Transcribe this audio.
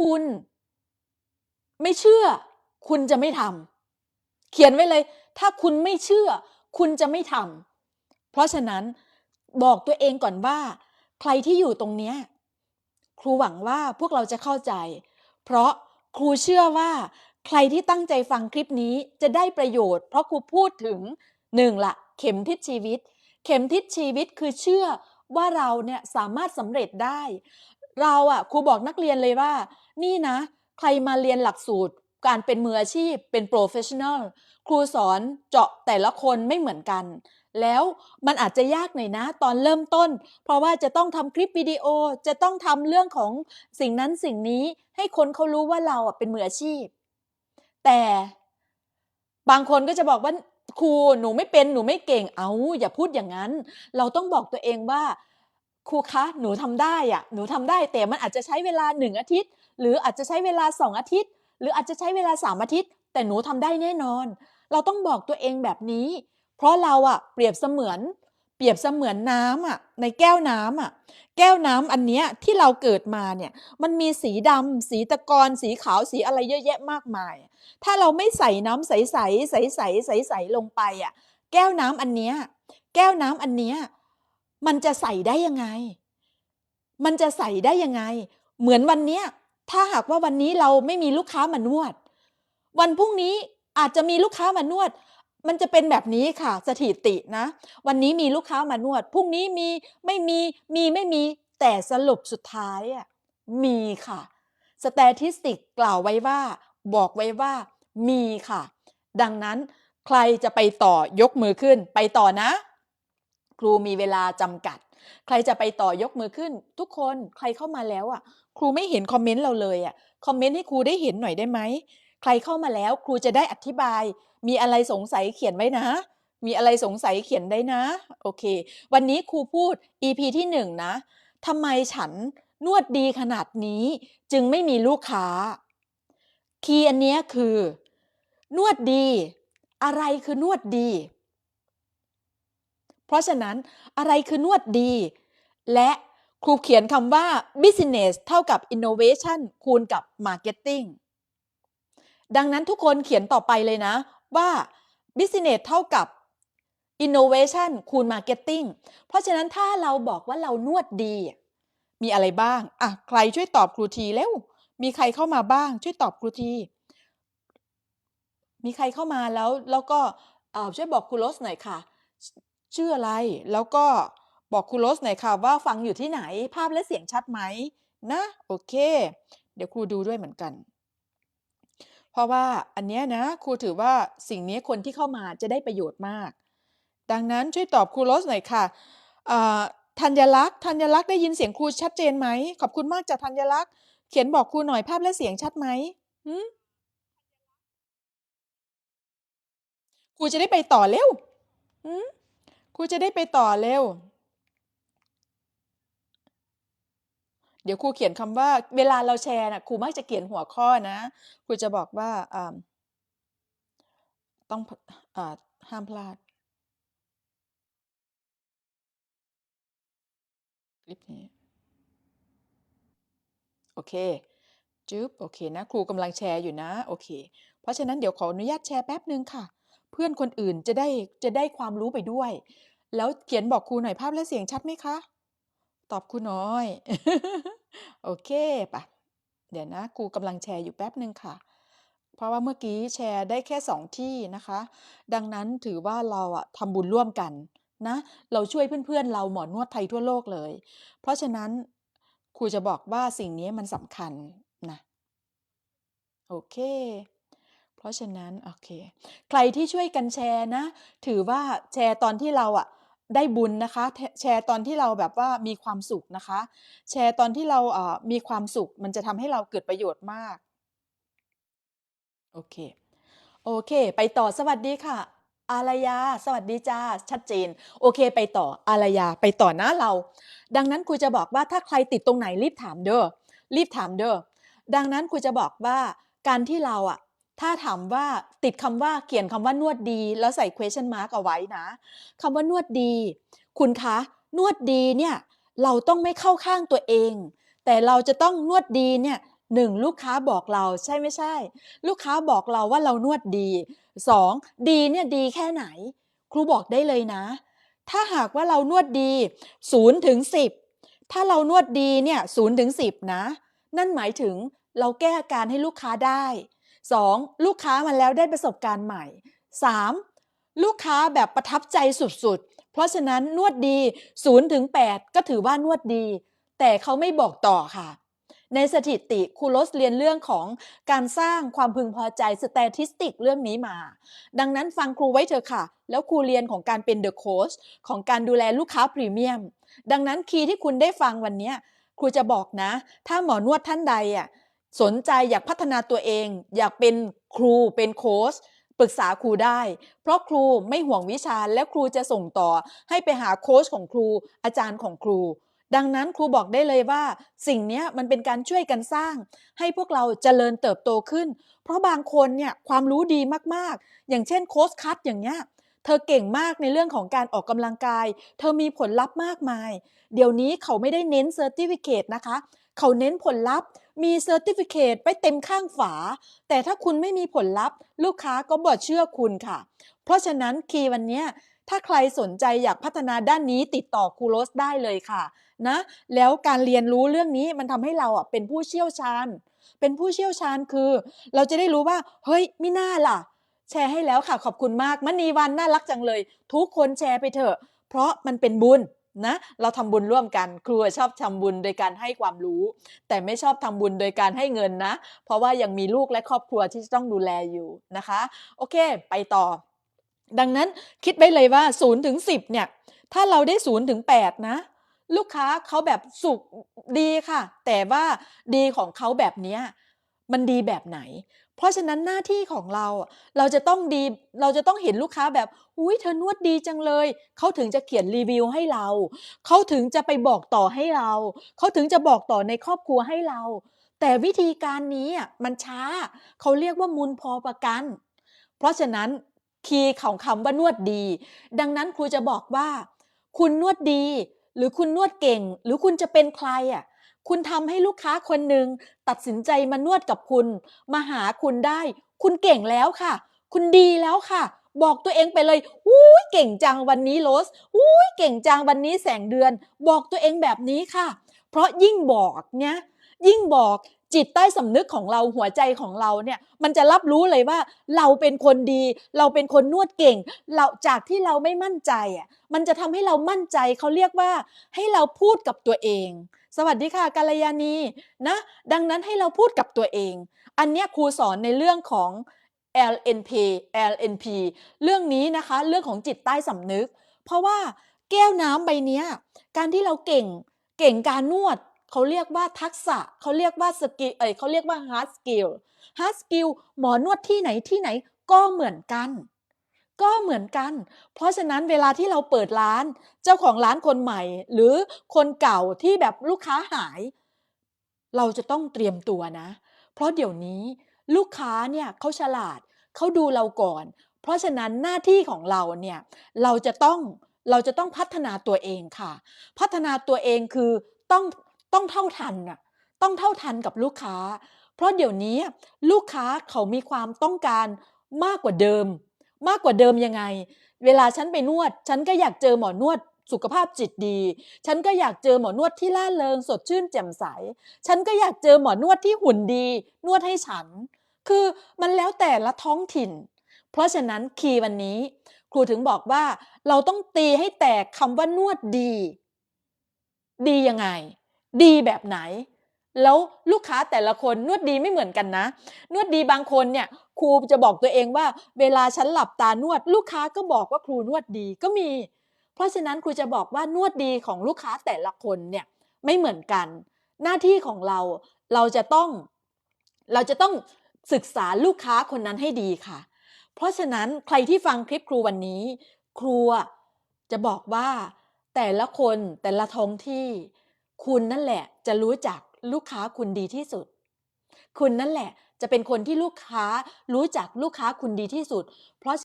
คุณ ไม่เชื่อ คุณจะไม่ทำเขียนไว้เลย ถ้าคุณไม่เชื่อ คุณจะไม่ทำเพราะฉะนั้นบอกตัวเองก่อนว่า ใครที่อยู่ตรงเนี้ยครูหวังว่าพวกเราจะเข้าใจ เพราะครูเชื่อว่า ใครที่ตั้งใจฟังคลิปนี้จะได้ประโยชน์ เพราะครูพูดถึงหนึ่งละเข็มทิศชีวิต เข็มทิศชีวิตคือเชื่อว่าเราเนี่ยสามารถสำเร็จได้ เราอะครูบอกนักเรียนเลยว่า นี่นะ ใครมาเรียนหลักสูตร การเป็นมืออาชีพเป็นโปรเฟชชั่นอลครูสอนเจาะแต่ละคนไม่เหมือนกัน แล้วมันอาจจะยากหน่อยนะ ตอนเริ่มต้น เพราะว่าจะต้องทำคลิปวิดีโอจะต้องทำเรื่องของสิ่งนั้นสิ่งนี้ให้คนเขารู้ว่าเราอะเป็นมืออาชีพ แต่บางคนก็จะบอกว่าครูหนูไม่เป็นหนูไม่เก่งเอาอย่าพูดอย่างนั้น เราต้องบอกตัวเองว่า ครูคะหนูทำได้อะหนูทำได้แต่มันอาจจะใช้เวลาหนึ่งอาทิตย์ หรืออาจจะใช้เวลาสองอาทิตย์ หรืออาจจะใช้เวลาสามอาทิตย์ แต่หนูทำได้แน่นอน เราต้องบอกตัวเองแบบนี้ เพราะเราอะเปรียบเสมือน เปรียบเสมือนน้ำอะในแก้วน้ำอะแก้วน้ำอันเนี้ยที่เราเกิดมาเนี่ยมันมีสีดำสีตะกอนสีขาวสีอะไรเยอะแยะมากมาย ถ้าเราไม่ใส่น้ำใสๆใสๆใสๆลงไปอะแก้วน้ำอันเนี้ยแก้วน้ำอันเนี้ย มันจะใส่ได้ยังไง มันจะใส่ได้ยังไง เหมือนวันเนี้ยถ้าหากว่าวันนี้เราไม่มีลูกค้ามานวด วันพรุ่งนี้อาจจะมีลูกค้ามานวด มันจะเป็นแบบนี้ค่ะ สถิตินะ วันนี้มีลูกค้ามานวด พรุ่งนี้มีไม่มีมีไม่มีแต่สรุปสุดท้ายอะมีค่ะสแตทิสติกกล่าวไว้ว่า บอกไว้ว่า มีค่ะ ดังนั้นใครจะไปต่อยกมือขึ้น ไปต่อนะ ครูมีเวลาจำกัด ใครจะไปต่อยกมือขึ้น ทุกคนใครเข้ามาแล้วอะ ครูไม่เห็นคอมเมนต์เราเลยอะคอมเมนต์ให้ครูได้เห็นหน่อยได้ไหมใครเข้ามาแล้วครูจะได้อธิบาย มีอะไรสงสัยเขียนไว้นะ มีอะไรสงสัยเขียนได้นะ โอเค วันนี้ครูพูด EP ที่หนึ่งนะทำไมฉันนวดดีขนาดนี้ จึงไม่มีลูกค้า คีย์อันนี้คือ นวดดี อะไรคือนวดดี เพราะฉะนั้นอะไรคือนวดดี และครูเขียนคำว่า business เท่ากับ innovation คูณกับ marketing ดังนั้นทุกคนเขียนต่อไปเลยนะว่า business เท่ากับ innovation คูณ marketing เพราะฉะนั้นถ้าเราบอกว่าเรานวดดี มีอะไรบ้าง อะ ใครช่วยตอบครูทีแล้ว มีใครเข้ามาบ้าง ช่วยตอบครูที มีใครเข้ามาแล้ว แล้วก็ช่วยบอกครูโรสหน่อยค่ะ ชื่ออะไร แล้วก็บอกครูโรสหน่อยค่ะว่าฟังอยู่ที่ไหน ภาพและเสียงชัดไหมนะ โอเค เดี๋ยวครูดูด้วยเหมือนกัน เพราะว่าอันเนี้ยนะครูถือว่าสิ่งนี้คนที่เข้ามาจะได้ประโยชน์มาก ดังนั้นช่วยตอบครูโรสหน่อยค่ะธัญลักษณ์ธัญลักษณ์ได้ยินเสียงครูชัดเจนไหม ขอบคุณมากจากธัญลักษณ์ เขียนบอกครูหน่อยภาพและเสียงชัดไหมครูจะได้ไปต่อเร็วหืม ครูจะได้ไปต่อเร็ว เดี๋ยวครูเขียนคำว่า เวลาเราแชร์นะครูมักจะเขียนหัวข้อนะครูจะบอกว่าต้องอห้ามพลาดคลิปนี้โอเคจึ๊บโอเคนะ ครูกำลังแชร์อยู่นะ โอเค เพราะฉะนั้นเดี๋ยวขออนุญาตแชร์แป๊บหนึ่งค่ะ พื่อนคนอื่นจะได้จะได้ความรู้ไปด้วย แล้วเขียนบอกครูหน่อยภาพและเสียงชัดไหมคะ ตอบครูน้อย โอเคปะเดี๋ยวนะครูกำลังแชร์อยู่แป๊บหนึ่งค่ะ เพราะว่าเมื่อกี้แชร์ได้แค่สองที่นะคะ ดังนั้นถือว่าเราอะทำบุญร่วมกันนะเราช่วยเพื่อนๆ เราหมอนวดไทยทั่วโลกเลย เพราะฉะนั้นครูจะบอกว่าสิ่งนี้มันสำคัญนะ โอเค ราะฉะนั้นโอเค ใครที่ช่วยกันแชร์นะ ถือว่าแชร์ตอนที่เราอะได้บุญนะคะ แชร์ตอนที่เราแบบว่ามีความสุขนะคะ แชร์ตอนที่เราเอ่อมีความสุข มันจะทำให้เราเกิดประโยชน์มาก โอเค โอเค ไปต่อสวัสดีค่ะ อารยา สวัสดีจ้า ชัดเจน โอเค ไปต่อ อารยา ไปต่อนะเรา ดังนั้นครูจะบอกว่าถ้าใครติดตรงไหนรีบถามเด้อ รีบถามเด้อ ดังนั้นครูจะบอกว่าการที่เราอะ ถ้าถามว่าติดคำว่าเขียนคำว่านวดดี แล้วใส่ question mark เอาไว้นะคำว่านวดดี คุณคะ นวดดีเนี่ยเราต้องไม่เข้าข้างตัวเอง แต่เราจะต้องนวดดีเนี่ยหนึ่งลูกค้าบอกเราใช่ไม่ใช่ ลูกค้าบอกเราว่าเรานวดดีสองดีเนี่ยดีแค่ไหน ครูบอกได้เลยนะ ถ้าหากว่าเรานวดดี0ถึง10ถ้าเรานวดดีเนี่ย0ถึง10นะ นั่นหมายถึงเราแก้อาการให้ลูกค้าได้ 2. ลูกค้ามาแล้วได้ประสบการณ์ใหม่ 3. ลูกค้าแบบประทับใจสุดๆ เพราะฉะนั้นนวดดี0ถึง8ก็ถือว่านวดดี แต่เขาไม่บอกต่อค่ะ ในสถิติครูโรสเรียนเรื่องของการสร้างความพึงพอใจสแตทิสติกเรื่องนี้มา ดังนั้นฟังครูไว้เถอะค่ะ แล้วครูเรียนของการเป็นเดอะโค้ชของการดูแลลูกค้าพรีเมียม ดังนั้นคีย์ที่คุณได้ฟังวันนี้ครูจะบอกนะ ถ้าหมอนวดท่านใดอะ สนใจอยากพัฒนาตัวเอง อยากเป็นครูเป็นโค้ชปรึกษาครูได้ เพราะครูไม่ห่วงวิชาและครูจะส่งต่อให้ไปหาโค้ชของครู อาจารย์ของครู ดังนั้นครูบอกได้เลยว่า สิ่งนี้มันเป็นการช่วยกันสร้าง ให้พวกเราเจริญเติบโตขึ้น เพราะบางคนเนี่ยความรู้ดีมากๆ อย่างเช่นโค้ชคัตอย่างเงี้ยเธอเก่งมากในเรื่องของการออกกำลังกาย เธอมีผลลัพธ์มากมาย เดี๋ยวนี้เขาไม่ได้เน้นเซอร์ติฟิเคตนะคะ เขาเน้นผลลัพธ์ มีเซอร์ติฟิเคตไปเต็มข้างฝา แต่ถ้าคุณไม่มีผลลัพธ์ ลูกค้าก็บอดเชื่อคุณค่ะ เพราะฉะนั้นคีย์วันนี้ถ้าใครสนใจอยากพัฒนาด้านนี้ติดต่อครูโรสได้เลยค่ะนะแล้วการเรียนรู้เรื่องนี้มันทำให้เราอะเป็นผู้เชี่ยวชาญ เป็นผู้เชี่ยวชาญคือ เราจะได้รู้ว่า เฮ้ยมิน่าล่ะ แชร์ให้แล้วค่ะขอบคุณมากมณีวันน่ารักจังเลย ทุกคนแชร์ไปเถอะ เพราะมันเป็นบุญ นะเราทำบุญร่วมกัน ครูชอบทำบุญโดยการให้ความรู้ แต่ไม่ชอบทำบุญโดยการให้เงินนะ เพราะว่ายังมีลูกและครอบครัวที่ต้องดูแลอยู่นะคะ โอเค ไปต่อ ดังนั้นคิดไว้เลยว่า0ถึง10เนี่ย ถ้าเราได้0ถึง8นะลูกค้าเขาแบบสุขดีค่ะ แต่ว่าดีของเขาแบบนี้มันดีแบบไหน เพราะฉะนั้นหน้าที่ของเราเราจะต้องดีเราจะต้องเห็นลูกค้าแบบอุ้ยเธอนวดดีจังเลยเขาถึงจะเขียนรีวิวให้เราเขาถึงจะไปบอกต่อให้เราเขาถึงจะบอกต่อในครอบครัวให้เรา แต่วิธีการนี้มันช้าเขาเรียกว่ามูลพอประกัน เพราะฉะนั้นคีย์ของคำว่านวดดี ดังนั้นครูจะบอกว่า คุณนวดดี หรือคุณนวดเก่ง หรือคุณจะเป็นใครอะ คุณทำให้ลูกค้าคนหนึ่งตัดสินใจมานวดกับคุณ มาหาคุณได้ คุณเก่งแล้วค่ะ คุณดีแล้วค่ะ บอกตัวเองไปเลยอุ้ยเก่งจังวันนี้โรสอุ้ยเก่งจังวันนี้แสงเดือน บอกตัวเองแบบนี้ค่ะ เพราะยิ่งบอกเนี่ยยิ่งบอก จิตใต้สำนึกของเราหัวใจของเราเนี่ยมันจะรับรู้เลยว่าเราเป็นคนดี เราเป็นคนนวดเก่ง เราจากที่เราไม่มั่นใจอะมันจะทำให้เรามั่นใจเขาเรียกว่าให้เราพูดกับตัวเอง สวัสดีค่ะกัลยาณีนะดังนั้นให้เราพูดกับตัวเอง อันเนี้ยครูสอนในเรื่องของ LNP LNP เรื่องนี้นะคะเรื่องของจิตใต้สำนึก เพราะว่าแก้วน้ำใบนี้การที่เราเก่งเก่งการนวด เขาเรียกว่าทักษะเขาเรียกว่าสกิลเอ้ยเขาเรียกว่า hard skill hard skill หมอนวดที่ไหนที่ไหนก็เหมือนกัน ก็เหมือนกัน เพราะฉะนั้นเวลาที่เราเปิดร้าน เจ้าของร้านคนใหม่ หรือคนเก่าที่แบบลูกค้าหาย เราจะต้องเตรียมตัวนะ เพราะเดี๋ยวนี้ลูกค้าเนี่ยเขาฉลาดเขาดูเราก่อน เพราะฉะนั้นหน้าที่ของเราเนี่ยเราจะต้องเราจะต้องพัฒนาตัวเองค่ะ พัฒนาตัวเองคือต้อง ต้องเท่าทันน่ะต้องเท่าทันกับลูกค้า เพราะเดี๋ยวนี้ลูกค้าเขามีความต้องการมากกว่าเดิม มากกว่าเดิมยังไง เวลาฉันไปนวด ฉันก็อยากเจอหมอนวดสุขภาพจิตดี ฉันก็อยากเจอหมอนวดที่ล่าเริงสดชื่นแจ่มใส ฉันก็อยากเจอหมอนวดที่หุ่นดี นวดให้ฉัน คือมันแล้วแต่ละท้องถิ่น เพราะฉะนั้นคีย์วันนี้ ครูถึงบอกว่า เราต้องตีให้แตกคำว่านวดดี ดียังไง ดีแบบไหน แล้วลูกค้าแต่ละคนนวดดีไม่เหมือนกันนะ นวดดีบางคนเนี่ยครูจะบอกตัวเองว่า เวลาฉันหลับตานวด ลูกค้าก็บอกว่าครูนวดดีก็มี เพราะฉะนั้นครูจะบอกว่านวดดีของลูกค้าแต่ละคนเนี่ยไม่เหมือนกัน หน้าที่ของเราเราจะต้อง เราจะต้องศึกษาลูกค้าคนนั้นให้ดีค่ะ เพราะฉะนั้นใครที่ฟังคลิปครูวันนี้ ครูจะบอกว่าแต่ละคนแต่ละท้องที่ คุณนั่นแหละจะรู้จักลูกค้าคุณดีที่สุด คุณนั่นแหละจะเป็นคนที่ลูกค้ารู้จักลูกค้าคุณดีที่สุด เพราะ